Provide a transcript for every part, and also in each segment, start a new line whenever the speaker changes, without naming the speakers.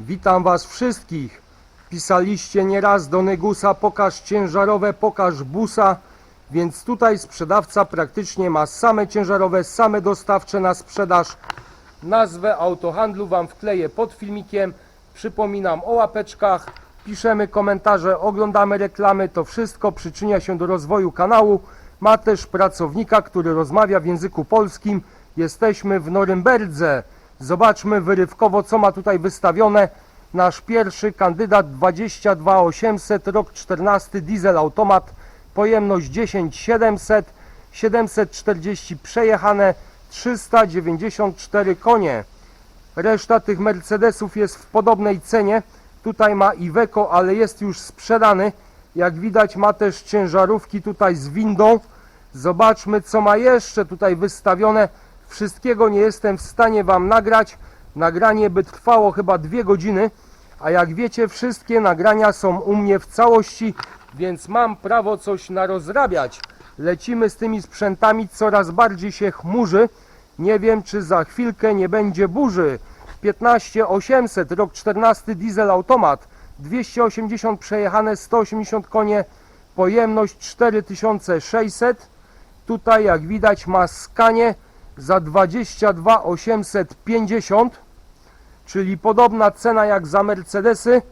Witam Was wszystkich. Pisaliście nieraz do Negusa pokaż ciężarowe, pokaż busa, więc tutaj sprzedawca praktycznie ma same ciężarowe, same dostawcze na sprzedaż. Nazwę autohandlu Wam wkleję pod filmikiem. Przypominam o łapeczkach, piszemy komentarze, oglądamy reklamy. To wszystko przyczynia się do rozwoju kanału. Ma też pracownika, który rozmawia w języku polskim. Jesteśmy w Norymberdze. Zobaczmy wyrywkowo, co ma tutaj wystawione. Nasz pierwszy kandydat 22800, rok 14, diesel automat, pojemność 10700, 740 przejechane, 394 konie. Reszta tych Mercedesów jest w podobnej cenie. Tutaj ma Iveco, ale jest już sprzedany. Jak widać ma też ciężarówki tutaj z windą. Zobaczmy co ma jeszcze tutaj wystawione. Wszystkiego nie jestem w stanie Wam nagrać. Nagranie by trwało chyba dwie godziny. A jak wiecie, wszystkie nagrania są u mnie w całości, więc mam prawo coś narozrabiać. Lecimy z tymi sprzętami, coraz bardziej się chmurzy. Nie wiem, czy za chwilkę nie będzie burzy. 15800, rok 14, diesel automat, 280 przejechane, 180 konie, pojemność 4600. Tutaj, jak widać, ma skanie za 22850 czyli podobna cena jak za Mercedesy.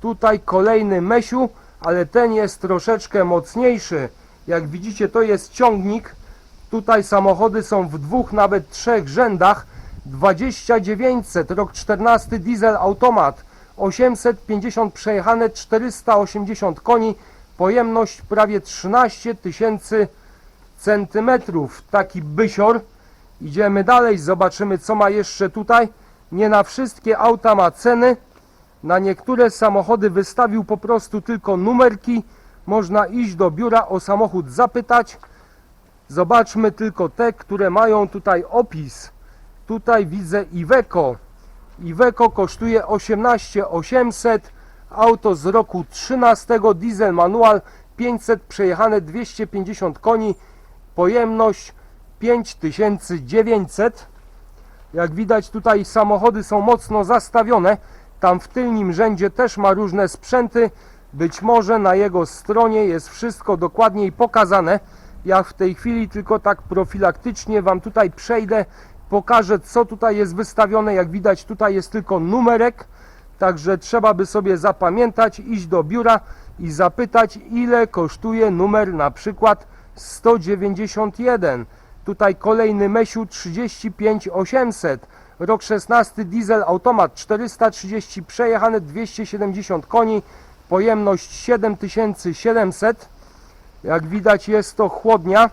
Tutaj kolejny Mesiu, ale ten jest troszeczkę mocniejszy. Jak widzicie, to jest ciągnik. Tutaj samochody są w dwóch, nawet trzech rzędach. 2900, rok 14, diesel automat. 850 przejechane, 480 koni, pojemność prawie 13 tysięcy centymetrów. Taki bysior. Idziemy dalej, zobaczymy co ma jeszcze tutaj. Nie na wszystkie auta ma ceny. Na niektóre samochody wystawił po prostu tylko numerki. Można iść do biura o samochód zapytać. Zobaczmy tylko te, które mają tutaj opis. Tutaj widzę Iveco. Iveco kosztuje 18800. Auto z roku 13, diesel manual 500 przejechane 250 koni. Pojemność 5900. Jak widać tutaj samochody są mocno zastawione. Tam w tylnym rzędzie też ma różne sprzęty. Być może na jego stronie jest wszystko dokładniej pokazane. Ja w tej chwili tylko tak profilaktycznie Wam tutaj przejdę. Pokażę co tutaj jest wystawione. Jak widać tutaj jest tylko numerek. Także trzeba by sobie zapamiętać, iść do biura i zapytać ile kosztuje numer na przykład 191. Tutaj kolejny Mesiu 35800, rok 16 diesel automat 430 przejechane 270 koni, pojemność 7700. Jak widać jest to chłodnia.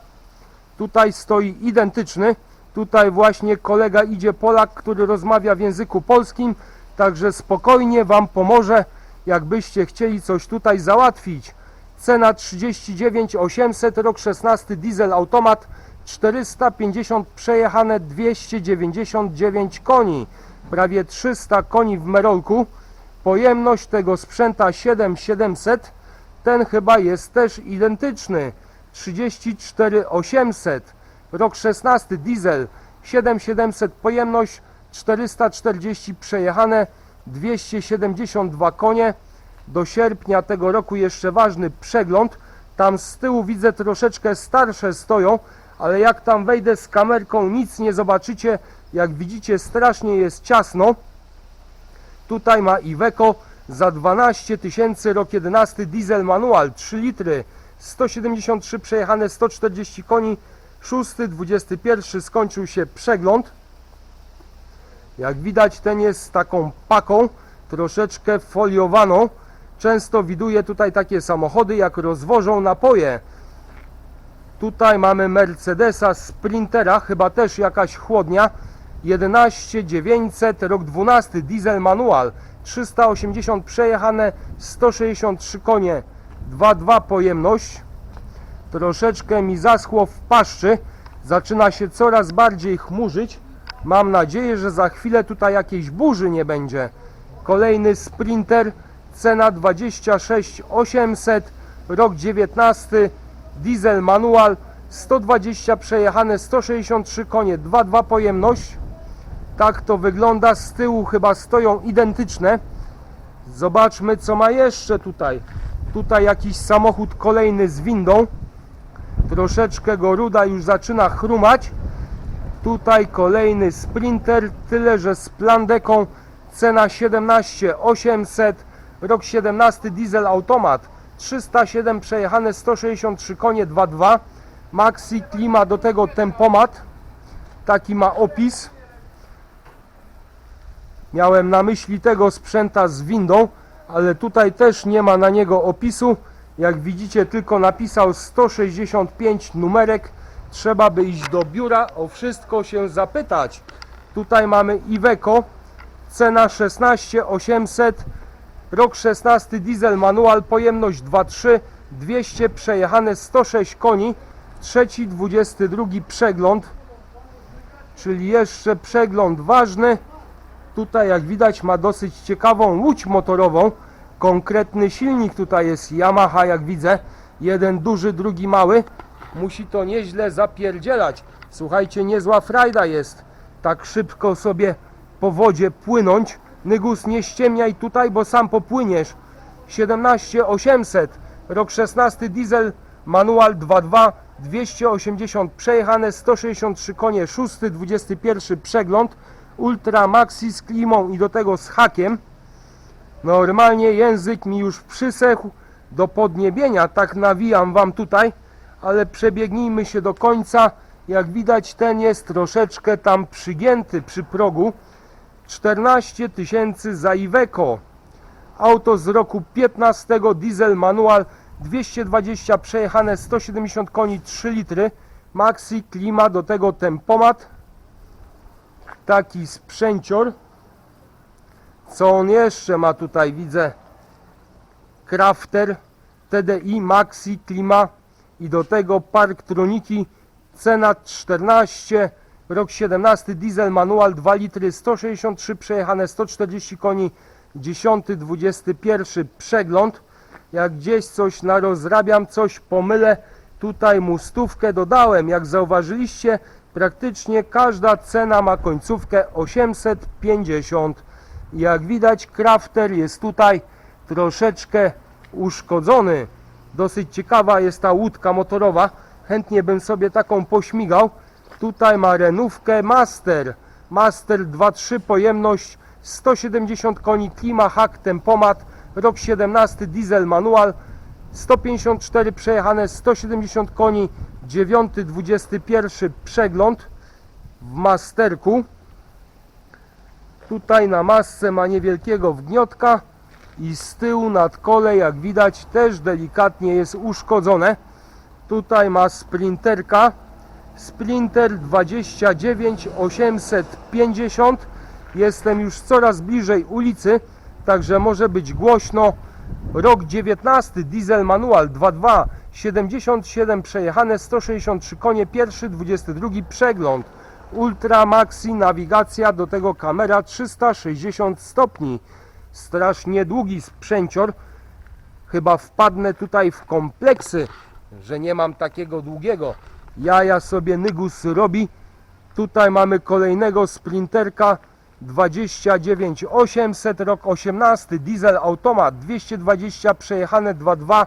Tutaj stoi identyczny. Tutaj właśnie kolega idzie Polak, który rozmawia w języku polskim, także spokojnie Wam pomoże, jakbyście chcieli coś tutaj załatwić. Cena 39 800, rok 16 diesel automat 450 przejechane 299 koni, prawie 300 koni w Merolku. Pojemność tego sprzęta 7700, ten chyba jest też identyczny. 34 800, rok 16 diesel 7700 pojemność 440 przejechane 272 konie. Do sierpnia tego roku jeszcze ważny przegląd. Tam z tyłu widzę troszeczkę starsze stoją, ale jak tam wejdę z kamerką nic nie zobaczycie. Jak widzicie strasznie jest ciasno. Tutaj ma Iveco za 12 tysięcy rok 11 diesel manual 3 litry 173 przejechane 140 koni 6 21 skończył się przegląd. Jak widać ten jest z taką paką troszeczkę foliowaną. Często widuję tutaj takie samochody jak rozwożą napoje. Tutaj mamy Mercedesa Sprintera, chyba też jakaś chłodnia. 11900, rok 12, diesel manual. 380 przejechane, 163 konie, 2,2 pojemność. Troszeczkę mi zaschło w paszczy. Zaczyna się coraz bardziej chmurzyć. Mam nadzieję, że za chwilę tutaj jakiejś burzy nie będzie. Kolejny Sprinter, cena 26 800, rok 19, diesel manual, 120 przejechane, 163 konie, 2,2 pojemność. Tak to wygląda, z tyłu chyba stoją identyczne. Zobaczmy co ma jeszcze tutaj. Tutaj jakiś samochód kolejny z windą. Troszeczkę go ruda już zaczyna chrumać. Tutaj kolejny Sprinter, tyle że z plandeką. Cena 17 800, rok 17 diesel automat. 307 przejechane, 163 konie 2.2. Maxi klima do tego tempomat. Taki ma opis. Miałem na myśli tego sprzęta z windą, ale tutaj też nie ma na niego opisu. Jak widzicie, tylko napisał 165 numerek. Trzeba by iść do biura, o wszystko się zapytać. Tutaj mamy Iveco, cena 16 800, rok 16 diesel manual, pojemność 2.3, 200 przejechane 106 koni, trzeci 22 przegląd, czyli jeszcze przegląd ważny. Tutaj jak widać ma dosyć ciekawą łódź motorową. Konkretny silnik tutaj jest Yamaha jak widzę. Jeden duży, drugi mały. Musi to nieźle zapierdzielać. Słuchajcie, niezła frajda jest. Tak szybko sobie po wodzie płynąć. Nygus nie ściemniaj tutaj, bo sam popłyniesz. 17800, rok 16 diesel, manual 2.2, 280 przejechane, 163 konie, 6, 21 przegląd. Ultra Maxi z klimą i do tego z hakiem. Normalnie język mi już przysechł do podniebienia, tak nawijam wam tutaj, ale przebiegnijmy się do końca. Jak widać ten jest troszeczkę tam przygięty przy progu. 14 tysięcy za Iveco. Auto z roku 15, diesel manual, 220 przejechane, 170 koni, 3 litry. Maxi, klima, do tego tempomat taki sprzęcior. Co on jeszcze ma tutaj? Widzę Crafter TDI Maxi Klima i do tego Parktroniki cena 14 rok 17 diesel manual 2 litry 163 przejechane 140 koni 10 21 przegląd jak gdzieś coś narozrabiam coś pomylę tutaj mu stówkę dodałem jak zauważyliście praktycznie każda cena ma końcówkę 850. Jak widać, crafter jest tutaj troszeczkę uszkodzony. Dosyć ciekawa jest ta łódka motorowa. Chętnie bym sobie taką pośmigał. Tutaj ma renówkę Master. Master 2.3 pojemność 170 koni, klima, hak, tempomat, rok 17, diesel manual, 154 przejechane, 170 koni, 9, 21 przegląd w masterku. Tutaj na masce ma niewielkiego wgniotka i z tyłu nad kole, jak widać, też delikatnie jest uszkodzone. Tutaj ma sprinterka. Sprinter 29 850. Jestem już coraz bliżej ulicy, także może być głośno. Rok 19, diesel manual 2.2, 77 przejechane, 163 konie, pierwszy, 22 przegląd. Ultra Maxi nawigacja, do tego kamera 360 stopni. Strasznie długi sprzęcior. Chyba wpadnę tutaj w kompleksy, że nie mam takiego długiego. Jaja sobie Nygus robi. Tutaj mamy kolejnego sprinterka. 29 800 rok 18 diesel automat 220 przejechane 2.2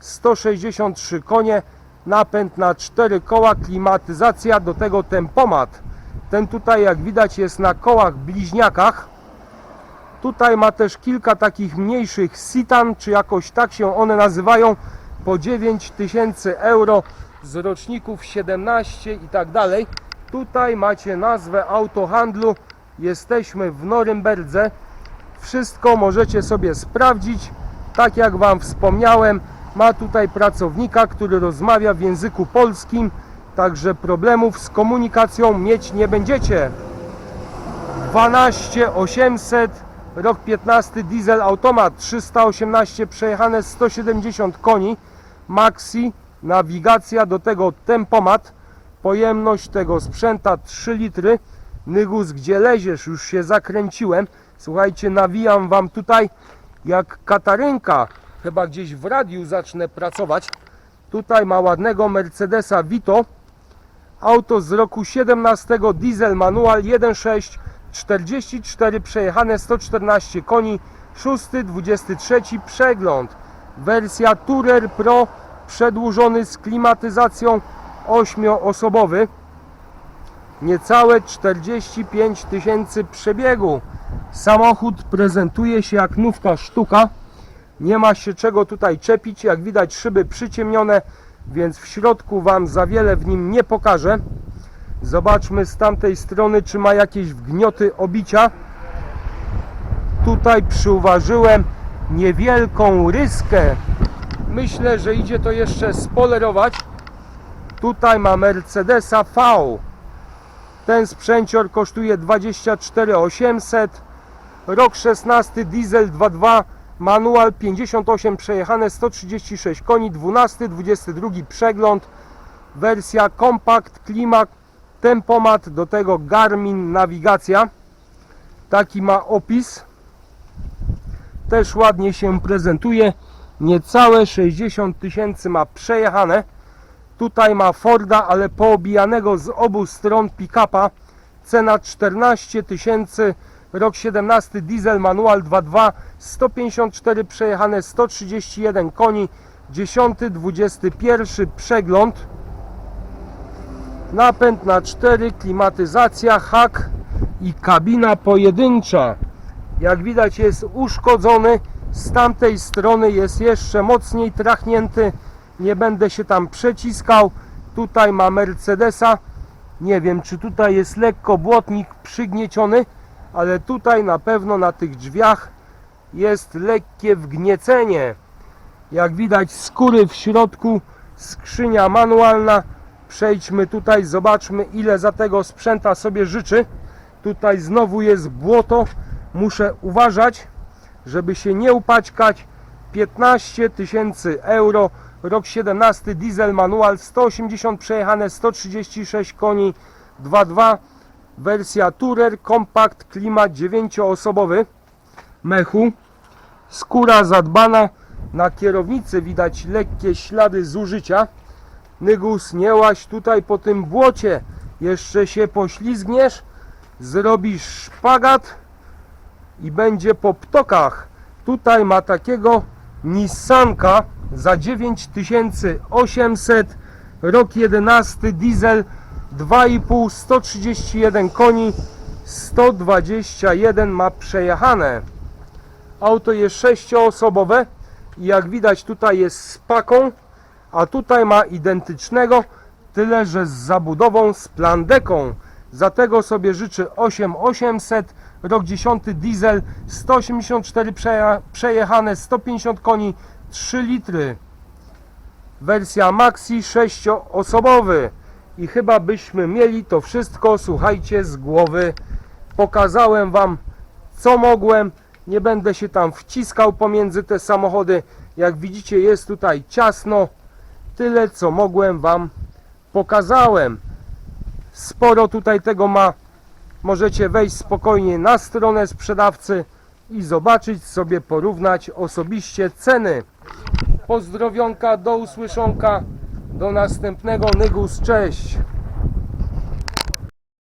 163 konie napęd na 4 koła klimatyzacja do tego tempomat. Ten tutaj jak widać jest na kołach bliźniakach. Tutaj ma też kilka takich mniejszych Citan czy jakoś tak się one nazywają po 9000 euro z roczników 17 i tak dalej tutaj macie nazwę autohandlu Jesteśmy w Norymberdze. Wszystko możecie sobie sprawdzić. Tak jak Wam wspomniałem, ma tutaj pracownika, który rozmawia w języku polskim, także problemów z komunikacją mieć nie będziecie. 12 800 rok 15 diesel automat 318 przejechane 170 koni maxi nawigacja do tego tempomat pojemność tego sprzęta 3 litry Nygus, gdzie leziesz? Już się zakręciłem. Słuchajcie, nawijam wam tutaj jak katarynka. Chyba gdzieś w radiu zacznę pracować. Tutaj ma ładnego Mercedesa Vito. Auto z roku 17, diesel manual 1.6, 44 przejechane 114 koni, 6, 23 przegląd. Wersja Tourer Pro przedłużony z klimatyzacją 8-osobowy. Niecałe 45 tysięcy przebiegu. Samochód prezentuje się jak nówka sztuka. Nie ma się czego tutaj czepić. Jak widać szyby przyciemnione, więc w środku Wam za wiele w nim nie pokażę. Zobaczmy z tamtej strony, czy ma jakieś wgnioty obicia. Tutaj przyuważyłem niewielką ryskę. Myślę, że idzie to jeszcze spolerować. Tutaj ma Mercedesa V. Ten sprzęcior kosztuje 24 800. Rok 16 diesel 2.2 manual 58 przejechane 136 koni 12 22 przegląd wersja kompakt klimat tempomat do tego Garmin nawigacja taki ma opis też ładnie się prezentuje niecałe 60 tysięcy ma przejechane. Tutaj ma Forda ale poobijanego z obu stron pick-upa. Cena 14 tysięcy rok 17 diesel manual 2.2 154 przejechane 131 koni 10 21 przegląd. Napęd na 4 klimatyzacja hak i kabina pojedyncza. Jak widać jest uszkodzony z tamtej strony jest jeszcze mocniej trachnięty. Nie będę się tam przeciskał. Tutaj ma Mercedesa. Nie wiem czy tutaj jest lekko błotnik przygnieciony ale tutaj na pewno na tych drzwiach jest lekkie wgniecenie. Jak widać skóry w środku skrzynia manualna. Przejdźmy tutaj zobaczmy ile za tego sprzęta sobie życzy. Tutaj znowu jest błoto. Muszę uważać żeby się nie upaćkać 15 tysięcy euro rok 17 diesel manual 180 przejechane 136 koni 2.2 wersja Tourer kompakt klimat 9-osobowy mechu skóra zadbana na kierownicy widać lekkie ślady zużycia. Nygus nie łaź tutaj po tym błocie jeszcze się poślizgniesz zrobisz szpagat i będzie po ptokach. Tutaj ma takiego Nissanka za 9800 rok 11 diesel 2,5 131 koni 121 ma przejechane. Auto jest sześcioosobowe i jak widać tutaj jest z paką a tutaj ma identycznego tyle że z zabudową z plandeką za tego sobie życzy 8800 rok 10 diesel 184 przeja- przejechane 150 koni 3 litry wersja Maxi 6-osobowy i chyba byśmy mieli to wszystko, słuchajcie, z głowy. Pokazałem Wam, co mogłem. Nie będę się tam wciskał pomiędzy te samochody. Jak widzicie, jest tutaj ciasno. Tyle, co mogłem Wam pokazałem. Sporo tutaj tego ma. Możecie wejść spokojnie na stronę sprzedawcy i zobaczyć sobie, porównać osobiście ceny. Pozdrowionka, do usłyszonka, do następnego Nygus, cześć!